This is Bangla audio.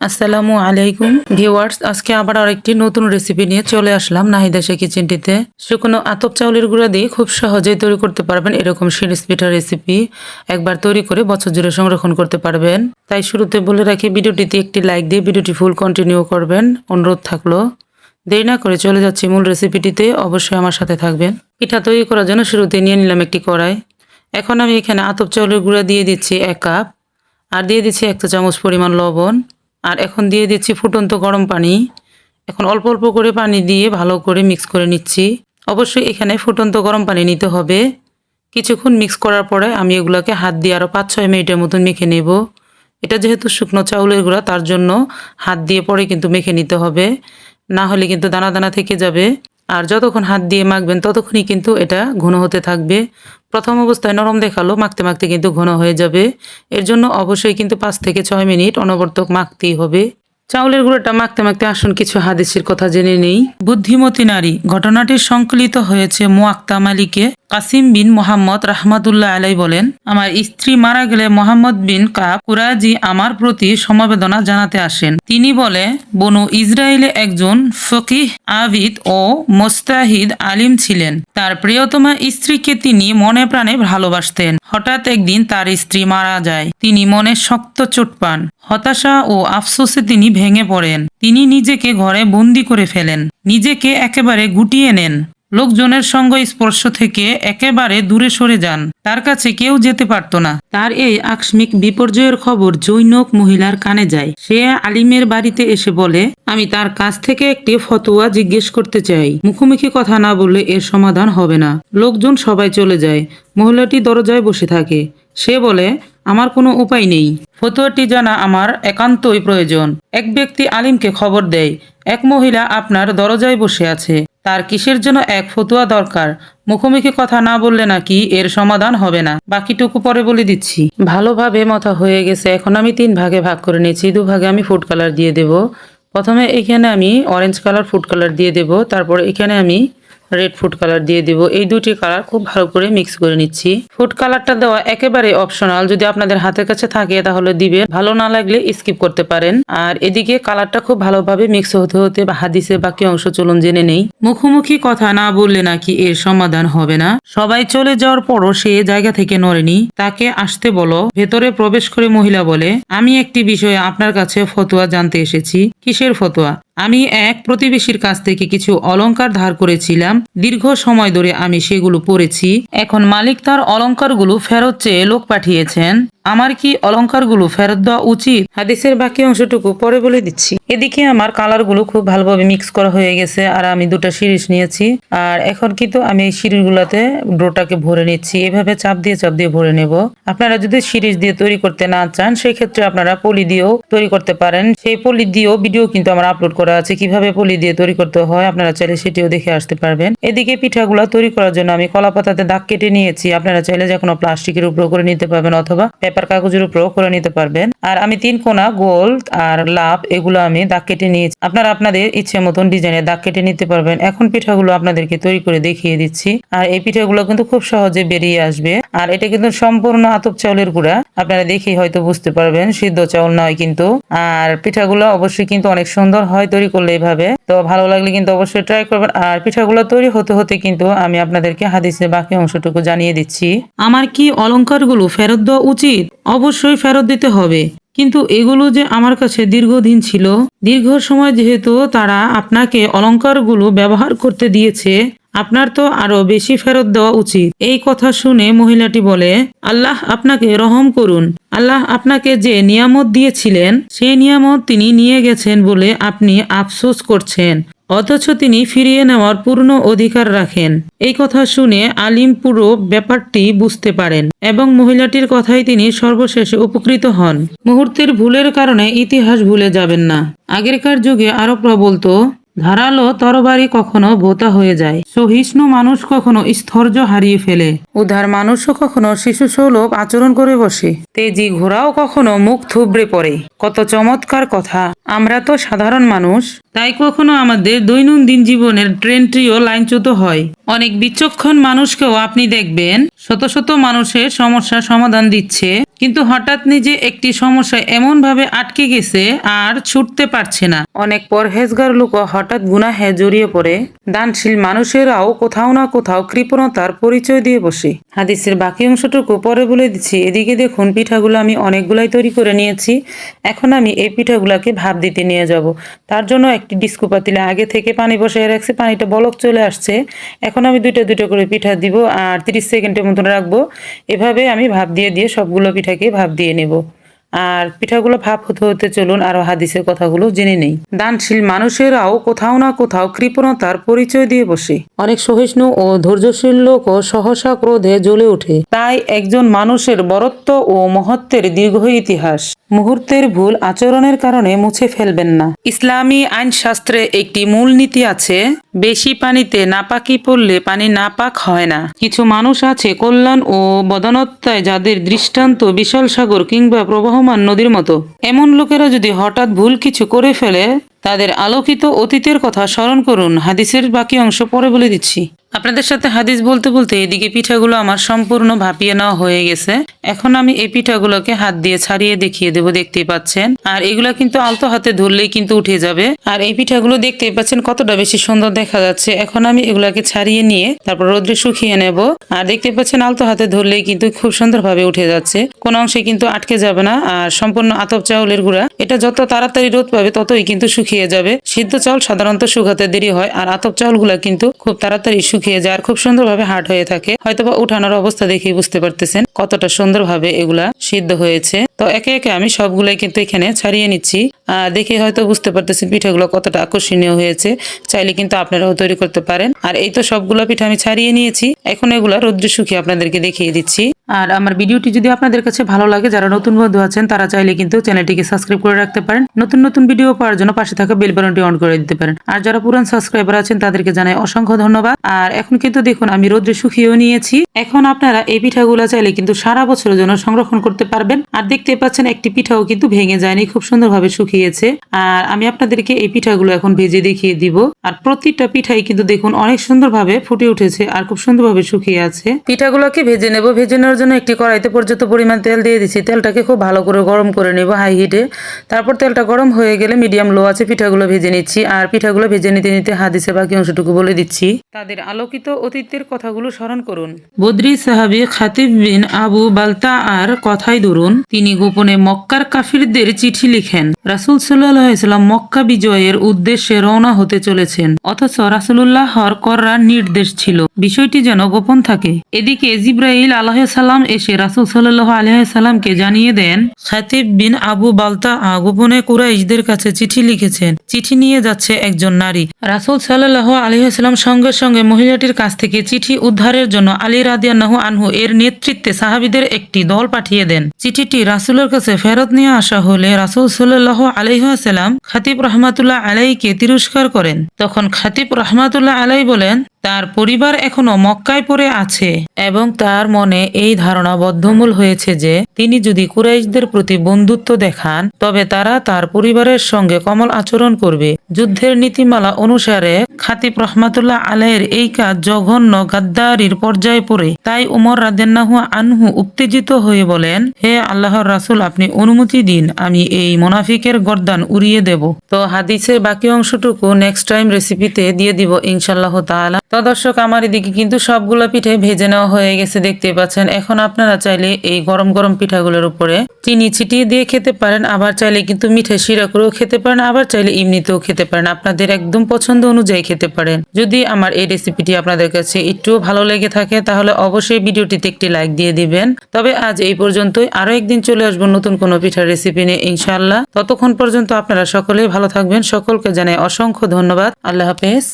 আসসালামু আলাইকুম ভিওয়ার্স আজকে আবার আরেকটি নতুন রেসিপি নিয়ে চলে আসলাম নাহিদা সে কিচেনটিতে শুকনো আতপ চাউলের গুঁড়া দিয়ে খুব সহজেই তৈরি করতে পারবেন এরকম শিরিষ পিঠা রেসিপি একবার তৈরি করে বছর জুড়ে সংরক্ষণ করতে পারবেন। তাই শুরুতে বলে রাখি, ভিডিওটিতে একটি লাইক দিয়ে ভিডিওটি ফুল কন্টিনিউ করবেন। অনুরোধ থাকল, দেরি না করে চলে যাচ্ছি মূল রেসিপিটিতে অবশ্যই আমার সাথে থাকবেন। পিঠা তৈরি করার জন্য শুরুতে নিয়ে নিলাম একটি কড়াই। এখন আমি এখানে আতপ চাউলের গুঁড়া দিয়ে দিচ্ছি এক কাপ। আর দিয়ে দিচ্ছি এক চা চামচ পরিমাণ লবণ। আর এখন দিয়ে দিচ্ছি ফুটন্ত গরম পানি। এখন অল্প অল্প করে পানি দিয়ে ভালো করে মিক্স করে নিচ্ছি। অবশ্যই এখানে ফুটন্ত গরম পানি নিতে হবে। কিছুক্ষণ মিক্স করার পরে আমি এগুলোকে হাত দিয়ে আরও পাঁচ ছয় মিনিটের মতন মেখে নেব। এটা যেহেতু শুকনো চাউলের গুঁড়া, তার জন্য হাত দিয়ে পরে কিন্তু মেখে নিতে হবে। না হলে কিন্তু দানা দানা থেকে যাবে। আর যতক্ষণ হাত দিয়ে মাখবেন ততক্ষণই কিন্তু এটা ঘন হতে থাকবে। প্রথম অবস্থায় নরম দেখাল, মাখতে মাখতে কিন্তু ঘন হয়ে যাবে। এর জন্য অবশ্যই কিন্তু পাঁচ থেকে ছয় মিনিট অনবর্তক মাখতেই হবে। চাউলের গুঁড়োটা মাখতে মাখতে আসুন কিছু হাদিসের কথা জেনে নেই। বুদ্ধিমতী নারী, ঘটনাটি সংকলিত হয়েছে মোয়াক্তা মালিকে কাসিম বিন মোহাম্মদ রাহমাতুল্লাহ আলাই বলেন, আমার স্ত্রী মারা গেলে মোহাম্মদ বিন কাব কুরাজি আমার প্রতি সমবেদনা জানাতে আসেন। তিনি বলে, বনু ইসরায়েলে একজন ফকিহ, আবিদ ও মোস্তাহিদ আলিম ছিলেন। তার প্রিয়তমা স্ত্রীকে তিনি মনে প্রাণে ভালোবাসতেন। হঠাৎ একদিন তার স্ত্রী মারা যায়। তিনি মনে শক্ত চোট পান। হতাশা ও আফসোসে তিনি ভেঙে পড়েন। তিনি নিজেকে ঘরে বন্দি করে ফেলেন। নিজেকে একেবারে গুটিয়ে নেন। লোকজনের সঙ্গ স্পর্শ থেকে একেবারে দূরে সরে যান। তার কাছে কেউ যেতে পারত না। তার এই আকস্মিক বিপর্যয়ের খবর জৈনক মহিলার কানে যায়। সে আলিমের বাড়িতে এসে বলে, আমি তার কাছ থেকে একটি ফতোয়া জিজ্ঞেস করতে চাই। মুখোমুখি কথা না বললে এর সমাধান হবে না। লোকজন সবাই চলে যায়। মহিলাটি দরজায় বসে থাকে। সে বলে, আমার কোনো উপায় নেই। ফতুয়াটি জানা আমার একান্তই প্রয়োজন। এক ব্যক্তি আলিমকে খবর দেয়। এক মহিলা আপনার দরজায় বসে আছে। তার কিসের জন্য এক ফতুয়া দরকার? মুখোমুখি কথা না বললে নাকি এর সমাধান হবে না? বাকিটুকু পরে বলে দিচ্ছি। ভালোভাবে মথা হয়ে গেছে। এখন আমি তিন ভাগে ভাগ করে নিয়েছি। দু ভাগে আমি ফুড কালার দিয়ে দেব। প্রথমে এখানে আমি অরেঞ্জ কালার ফুড কালার দিয়ে দেব। তারপর এখানে আমি রেড ফুড কালার দিয়ে দিব। এই দুটি কালার খুব ভালো করে মিক্স করে নিচ্ছি। ফুড কালারটা দেওয়া একেবারে অপশনাল যদি আপনাদের হাতের কাছে থাকে তাহলে দিবে ভালো না লাগলে স্কিপ করতে পারেন। আর এদিকে কালারটা খুব ভালোভাবে মিক্স হতে হতে বা হাদিসে বাকি অংশ চলুন জেনে নেই। মুখোমুখি কথা না বললে নাকি এর সমাধান হবে না। সবাই চলে যাওয়ার পরও সে জায়গা থেকে নড়েনি। তাকে আসতে বলো। ভেতরে প্রবেশ করে মহিলা বলে, আমি একটি বিষয়ে আপনার কাছে ফতোয়া জানতে এসেছি। কিসের ফতোয়া? আমি এক প্রতিবেশীর কাছ থেকে কিছু অলঙ্কার ধার করেছিলাম। দীর্ঘ সময় ধরে আমি সেগুলো পরেছি। এখন মালিক তার অলঙ্কারগুলো ফেরত চেয়ে লোক পাঠিয়েছেন। আমার কি অলংকারগুলো ফেরত দেওয়া উচিত? হাদিসের বাকি অংশটুকু পরে বলে দিচ্ছি। এদিকে আমার কালারগুলো খুব ভালোভাবে মিক্স করা হয়ে গেছে আর আমি দুটো সিরিজ নিয়েছি। আর এখন কিন্তু আমি এই সিরিজগুলোতে ডোটাকে ভরে নিচ্ছি। এভাবে চাপ দিয়ে চাপ দিয়ে ভরে নেব। আপনারা যদি সিরিজ দিয়ে তৈরি করতে না চান সেই ক্ষেত্রে আপনারা পলি দিয়েও তৈরি করতে পারেন। সেই পলি দিয়েও ভিডিও কিন্তু আমার আপলোড করা আছে। কীভাবে পলি দিয়ে তৈরি করতে হয় আপনারা চাইলে সেটিও দেখে আসতে পারবেন। এদিকে পিঠাগুলো তৈরি করার জন্য আমি কলা পাতাতে দাগ কেটে নিয়েছি। আপনারা চাইলে যে কোনো প্লাস্টিকের উপর করে নিতে পারবেন অথবা পেপার কাগজের উপরও করে নিতে পারবেন। আর আমি তিন কোনা গোল আর লাভ এগুলো আমি দাগ কেটে নিয়েছি। আপনারা আপনাদের ইচ্ছে মতন ডিজাইনের দাগ কেটে নিতে পারবেন। এখন পিঠাগুলো আপনাদেরকে তৈরি করে দেখিয়ে দিচ্ছি। আর এই পিঠাগুলো কিন্তু খুব সহজে বেরিয়ে আসবে। আর এটা কিন্তু সম্পূর্ণ আতপ চাউলের গুঁড়া। আপনারা দেখেই হয়তো বুঝতে পারবেন, সিদ্ধ চাউল নয় কিন্তু। আর পিঠাগুলো অবশ্যই কিন্তু অনেক সুন্দর হয় তৈরি করলে এইভাবে তো ভালো লাগলে কিন্তু অবশ্যই ট্রাই করবেন। আর পিঠাগুলো তৈরি হতে হতে কিন্তু আমি আপনাদেরকে হাদিসের বাকি অংশটুকু জানিয়ে দিচ্ছি। আমার কি অলংকারগুলো ফেরত দেওয়া উচিত? অবশ্যই ফেরত দিতে হবে। কিন্তু এগুলো যে আমার কাছে দীর্ঘদিন ছিল, দীর্ঘ সময় যেহেতু তারা আপনাকে অলংকারগুলো ব্যবহার করতে দিয়েছে, আপনার তো আরও বেশি ফেরত দেওয়া উচিত। এই কথা শুনে মহিলাটি বলে, আল্লাহ আপনাকে রহম করুন। আল্লাহ আপনাকে যে নিয়ামত দিয়েছিলেন, সেই নিয়ামত তিনি নিয়ে গেছেন বলে আপনি আফসোস করছেন। অথচ তিনি ফিরিয়ে নেওয়ার পূর্ণ অধিকার রাখেন। এই কথা শুনে আলিম পুরো ব্যাপারটি বুঝতে পারেন এবং মহিলাটির কথাই তিনি সর্বশেষে উপকৃত হন। মুহূর্তের ভুলের কারণে ইতিহাস ভুলে যাবেন না। আগেরকার যুগে আরবরা বলতো ধারালো তরবারি কখনো ভোতা হয়ে যায়। সহিষ্ণু মানুষ কখনো স্থর্য হারিয়ে ফেলে। উদার মানুষও কখনো শিশু সুলভ আচরণ করে বসে। তেজি ঘোড়াও কখনো মুখ থুবড়ে পড়ে। কত চমৎকার কথা। আমরা তো সাধারণ মানুষ। তাই কখনো আমাদের দৈনন্দিন জীবনের ট্রেনটিও লাইনচ্যুত হয়। অনেক বিচক্ষণ মানুষকেও আপনি দেখবেন, শত শত মানুষের সমস্যার সমাধান দিচ্ছে। কিন্তু হঠাৎ নিজে একটি সমস্যা এমন ভাবে আটকে গেছে আর ছুটতে পারছে না। অনেক পরহেজগার লোক হঠাৎ গুনাহে জড়িয়ে পড়ে। দানশীল মানুষেরাও কোথাও না কোথাও কৃপণতার পরিচয় দিয়ে বসে। হাদিসের বাকি অংশটুকু পরে বলে দিচ্ছি, এদিকে দেখুন, পিঠাগুলো আমি অনেকগুলাই তৈরি করে নিয়েছি। এখন আমি এই পিঠাগুলাকে ভাপ দিতে নিয়ে যাব। তার জন্য একটি ডিস্কো পাতিলে আগে থেকে পানি বসায় রাখছি, পানিটা বলক চলে আসছে। এখন আমি দুইটা দুইটা করে পিঠা দিব আর তিরিশ সেকেন্ডের মতন রাখব। এভাবে আমি ভাপ দিয়ে দিয়ে সবগুলো পিঠাকে ভাপ দিয়ে নেব। আর পিঠাগুলো ভাব হতে হতে চলুন, আরও হাদিসের কথাগুলো জেনে নেই। দানশীল মানুষেরাও কোথাও না কোথাও কৃপণতার পরিচয় দিয়ে বসে। অনেক সহিষ্ণু ও ধৈর্যশীল লোকও সহসা ক্রোধে জ্বলে ওঠে। তাই একজন মানুষের বরত্ব ও মহত্বের দীর্ঘ ইতিহাস। মুহূর্তের ভুল আচরণের কারণে মুছে ফেলবেন না। ইসলামী আইন শাস্ত্রে একটি মূল নীতি আছে, বেশি পানিতে নাপাকি পড়লে পানি নাপাক হয় না। কিছু মানুষ আছে কল্যাণ ও বদানত্তায় যাদের দৃষ্টান্ত বিশাল সাগর কিংবা প্রবাহমান নদীর মতো। এমন লোকেরা যদি হঠাৎ ভুল কিছু করে ফেলে, তাদের আলোকিত অতীতের কথা স্মরণ করুন। হাদিসের বাকি অংশ পরে বলে দিচ্ছি। আপনাদের সাথে হাদিস বলতে বলতে এদিকে পিঠাগুলো আমার সম্পূর্ণ ভাপিয়ে নেওয়া হয়ে গেছে। এখন আমি এই পিঠাগুলোকে হাত দিয়ে ছাড়িয়ে দেখিয়ে দেবো, দেখতেই পাচ্ছেন। আর এগুলা কিন্তু আলতো হাতে ধরলেই কিন্তু উঠে যাবে। আর এই পিঠাগুলো দেখতেই পাচ্ছেন কতটা বেশি সুন্দর দেখা যাচ্ছে। এখন আমি এগুলাকে ছাড়িয়ে নিয়ে তারপর রোদ্রে শুকিয়ে নেব। আর দেখতে পাচ্ছেন আলতো হাতে ধরলেই কিন্তু খুব সুন্দরভাবে উঠে যাচ্ছে। কোন অংশে কিন্তু আটকে যাবে না। আর সম্পূর্ণ আতপ চাউলের গুঁড়া, এটা যত তাড়াতাড়ি রোদ পাবে ততই কিন্তু শুকিয়ে যাবে। সিদ্ধ চাউল সাধারণত শুকাতে দেরি হয়। আর আতপ চাউলগুলা কিন্তু খুব তাড়াতাড়ি শুকিয়ে যায় আর খুব সুন্দরভাবে হার্ড হয়ে থাকে। হয়তোবা উঠানোর অবস্থা দেখেই বুঝতে পারতেছেন কতটা সুন্দরভাবে এগুলা সিদ্ধ হয়েছে। তো একে একে আমি সবগুলাই কিন্তু এখানে ছাড়িয়ে নিচ্ছি। আহ, দেখে হয়তো বুঝতে পারতেছেন পিঠাগুলো কতটা আকর্ষণীয় হয়েছে। চাইলে কিন্তু আপনারাও তৈরি করতে পারেন। আর এই তো সবগুলো পিঠা আমি ছাড়িয়ে নিয়েছি। এখন এগুলা রৌদ্র শুকিয়ে আপনাদেরকে দেখিয়ে দিচ্ছি। আর আমার ভিডিওটি যদি আপনাদের কাছে ভালো লাগে, যারা নতুন বন্ধু আছেন, তারা চাইলে কিন্তু চ্যানেলটিকে সাবস্ক্রাইব করে রাখতে পারেন। নতুন নতুন ভিডিও পাওয়ার জন্য পাশে থাকা বেল বাটনটি অন করে দিতে পারেন। আর যারা পুরান সাবস্ক্রাইবার আছেন, তাদেরকে জানাই অসংখ্য ধন্যবাদ। আর এখন কিন্তু দেখুন, আমি রোদ্রে শুকিয়েও নিয়েছি। এখন আপনারা এই পিঠাগুলো চাইলে কিন্তু সারা বছরের জন্য সংরক্ষণ করতে পারবেন। আর দেখতে পাচ্ছেন, একটি পিঠাও কিন্তু ভেঙে যায়নি, খুব সুন্দরভাবে শুকিয়েছে। আর আমি আপনাদেরকে এই পিঠাগুলো এখন ভেজে দেখিয়ে দিব। আর প্রতিটা পিঠাই কিন্তু দেখুন, অনেক সুন্দরভাবে ফুটে উঠেছে আর খুব সুন্দরভাবে শুকিয়ে আছে। পিঠাগুলোকে ভেজে নেব। ভেজে নেওয়ার জন্য একটি কড়াইতে পর্যাপ্ত পরিমাণ তেল দিয়ে দিচ্ছি তেলটাকে খুব ভালো করে গরম করে নেব হাই হিটে তারপর তেলটা গরম হয়ে গেলে মিডিয়াম লো আছে, পিঠাগুলো ভেজে নিচ্ছি। আর পিঠাগুলো ভেজে নিতে নিতে হাদিসে বাকি অংশটুকু বলে দিচ্ছি। তাদের আলোকিত অতীতের কথাগুলো স্মরণ করুন। বদ্রি সাহাবি খাতিব বিন আবু বালতা আর কথাই ধরুন। তিনি গোপনে মক্কার কাফিরদের চিঠি লিখেন। রাসুল সাল্লাম মক্কা বিজয়ের উদ্দেশ্যে রওনা হতে চলেছেন। অথচ রাসুল্লাহ হর করার নির্দেশ ছিল। বিষয়টি যেন গোপন থাকে। এদিকে জিব্রাইল আলাহাল্লাম এসে রাসুল সাল্লাহ আলহামকে জানিয়ে দেন, খাতিব বিন আবু বালতা গোপনে কুরাইশদের কাছে চিঠি লিখেছেন। চিঠি নিয়ে যাচ্ছে একজন নারী। রাসুল সাল্লাহ আলহাম সঙ্গে সঙ্গে মহিলাটির কাছ থেকে চিঠি উদ্ধারের জন্য আলী রাদিয়ান্নাহু আনহু এর নেতৃত্বে সাহাবিদের একটি দল পাঠিয়ে দেন। চিঠিটি রাসুলের কাছে ফেরত নিয়ে আসা হলে রাসুল সাল্লাহ আলহাম খাতিব রহমাতুল্লাহ আলাইকে তিরস্কার করেন। তখন খাতিব রহমাতুল্লাহ আলাই বলেন তার পরিবার এখনও মক্কায় পড়ে আছে এবং তার মনে এই ধারণা বদ্ধমূল হয়েছে যে তিনি যদি কুরাইশদের প্রতি বন্ধুত্ব দেখান, তবে তারা তার পরিবারের সঙ্গে কমল আচরণ করবে। যুদ্ধের নীতিমালা অনুসারে খাতিব রহমাতুল্লাহ আলাইয়ের এই কাজ জঘন্য গাদ্দারির পর্যায়ে পড়ে। তাই উমর রাদেন্নাহু আনহু উত্তেজিত হয়ে বলেন, হে আল্লাহর রাসুল, আপনি অনুমতি দিন, আমি এই মোনাফিকের গর্দান উড়িয়ে দেব। তো হাদিসের বাকি অংশটুকু নেক্সট টাইম রেসিপিতে দিয়ে দিব ইনশাল্লাহ তাআলা। তো দর্শক, আমার এদিকে কিন্তু সবগুলো পিঠে ভেজে নেওয়া হয়ে গেছে দেখতে পাচ্ছেন। এখন আপনারা চাইলে এই গরম গরম পিঠাগুলোর উপরে চিনি ছিটিয়ে দিয়ে খেতে পারেন, আবার চাইলে কিন্তু মিঠে শিরা করেও খেতে পারেন, আবার চাইলে এমনিতেও খেতে পারেন। আপনাদের একদম পছন্দ অনুযায়ী খেতে পারেন। যদি আমার এই রেসিপিটি আপনাদের কাছে একটুও ভালো লেগে থাকে, তাহলে অবশ্যই ভিডিওটিতে একটি লাইক দিয়ে দিবেন। তবে আজ এই পর্যন্তই। আরও একদিন চলে আসব নতুন কোনো পিঠার রেসিপি নিয়ে, ইনশাআল্লাহ। ততক্ষণ পর্যন্ত আপনারা সকলেই ভালো থাকবেন। সকলকে জানাই অসংখ্য ধন্যবাদ। আল্লাহ হাফেজ।